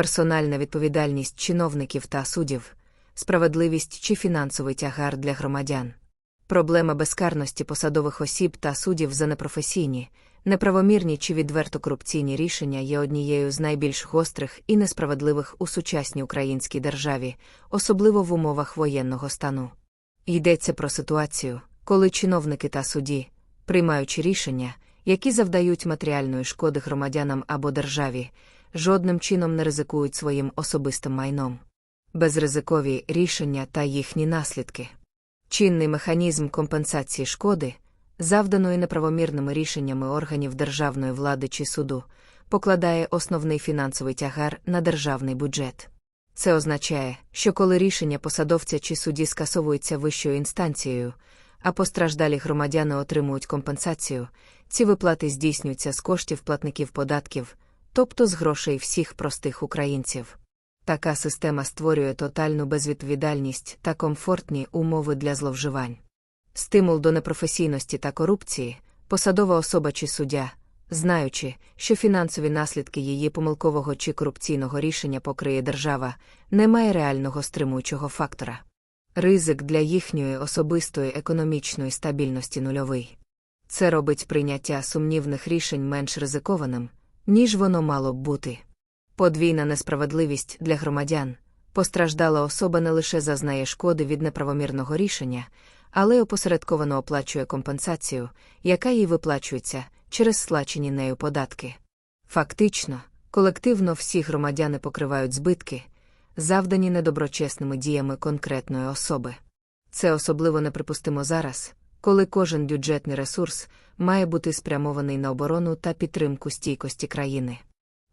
персональна відповідальність чиновників та суддів, справедливість чи фінансовий тягар для громадян. Проблема безкарності посадових осіб та суддів за непрофесійні, неправомірні чи відверто корупційні рішення є однією з найбільш гострих і несправедливих у сучасній українській державі, особливо в умовах воєнного стану. Йдеться про ситуацію, коли чиновники та судді, приймаючи рішення, які завдають матеріальної шкоди громадянам або державі, жодним чином не ризикують своїм особистим майном. Безризикові рішення та їхні наслідки. Чинний механізм компенсації шкоди, завданої неправомірними рішеннями органів державної влади чи суду, покладає основний фінансовий тягар на державний бюджет. Це означає, що коли рішення посадовця чи судді скасовується вищою інстанцією, а постраждалі громадяни отримують компенсацію, ці виплати здійснюються з коштів платників податків, тобто з грошей всіх простих українців. Така система створює тотальну безвідповідальність та комфортні умови для зловживань. Стимул до непрофесійності та корупції, посадова особа чи суддя, знаючи, що фінансові наслідки її помилкового чи корупційного рішення покриє держава, не має реального стримуючого фактора. Ризик для їхньої особистої економічної стабільності нульовий. Це робить прийняття сумнівних рішень менш ризикованим, ніж воно мало б бути. Подвійна несправедливість для громадян. Постраждала особа не лише зазнає шкоди від неправомірного рішення, але опосередковано оплачує компенсацію, яка їй виплачується через сплачені нею податки. Фактично, колективно всі громадяни покривають збитки, завдані недоброчесними діями конкретної особи. Це особливо неприпустимо зараз, коли кожен бюджетний ресурс має бути спрямований на оборону та підтримку стійкості країни.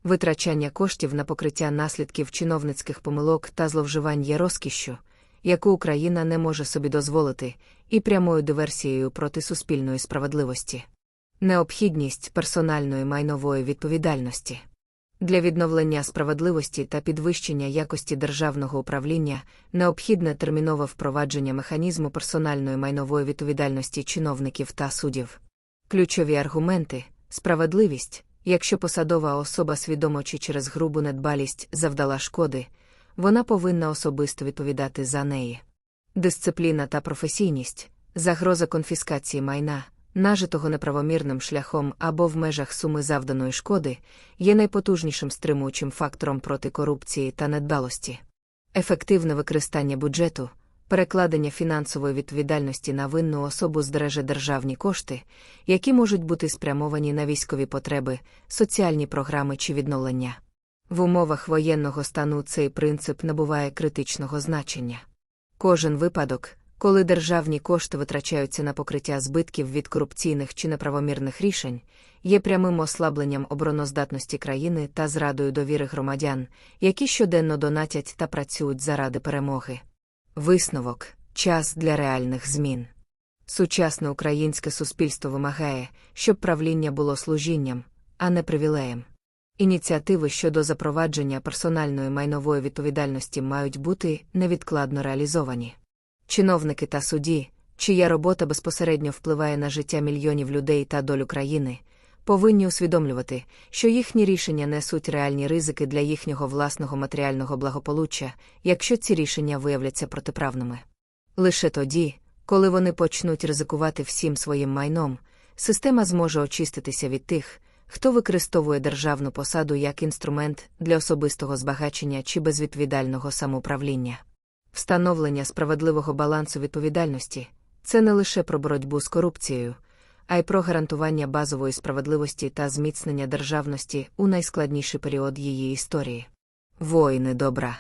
Витрачання коштів на покриття наслідків чиновницьких помилок та зловживань є розкішшю, яку Україна не може собі дозволити, і прямою диверсією проти суспільної справедливості. Необхідність персональної майнової відповідальності для відновлення справедливості та підвищення якості державного управління необхідне термінове впровадження механізму персональної майнової відповідальності чиновників та суддів. Ключові аргументи справедливість, якщо посадова особа свідомо чи через грубу недбалість завдала шкоди, вона повинна особисто відповідати за неї. Дисципліна та професійність, загроза конфіскації майна нажитого неправомірним шляхом або в межах суми завданої шкоди, є найпотужнішим стримуючим фактором проти корупції та недбалості. Ефективне використання бюджету, перекладення фінансової відповідальності на винну особу здереже державні кошти, які можуть бути спрямовані на військові потреби, соціальні програми чи відновлення. В умовах воєнного стану цей принцип набуває критичного значення. Кожен випадок, коли державні кошти витрачаються на покриття збитків від корупційних чи неправомірних рішень, є прямим ослабленням обороноздатності країни та зрадою довіри громадян, які щоденно донатять та працюють заради перемоги. Висновок час для реальних змін. Сучасне українське суспільство вимагає, щоб правління було служінням, а не привілеєм. Ініціативи щодо запровадження персональної майнової відповідальності мають бути невідкладно реалізовані. Чиновники та судді, чия робота безпосередньо впливає на життя мільйонів людей та долю країни, повинні усвідомлювати, що їхні рішення несуть реальні ризики для їхнього власного матеріального благополуччя, якщо ці рішення виявляться протиправними. Лише тоді, коли вони почнуть ризикувати всім своїм майном, система зможе очиститися від тих, хто використовує державну посаду як інструмент для особистого збагачення чи безвідповідального самоуправління. Встановлення справедливого балансу відповідальності це не лише про боротьбу з корупцією, а й про гарантування базової справедливості та зміцнення державності у найскладніший період її історії. Воїни добра.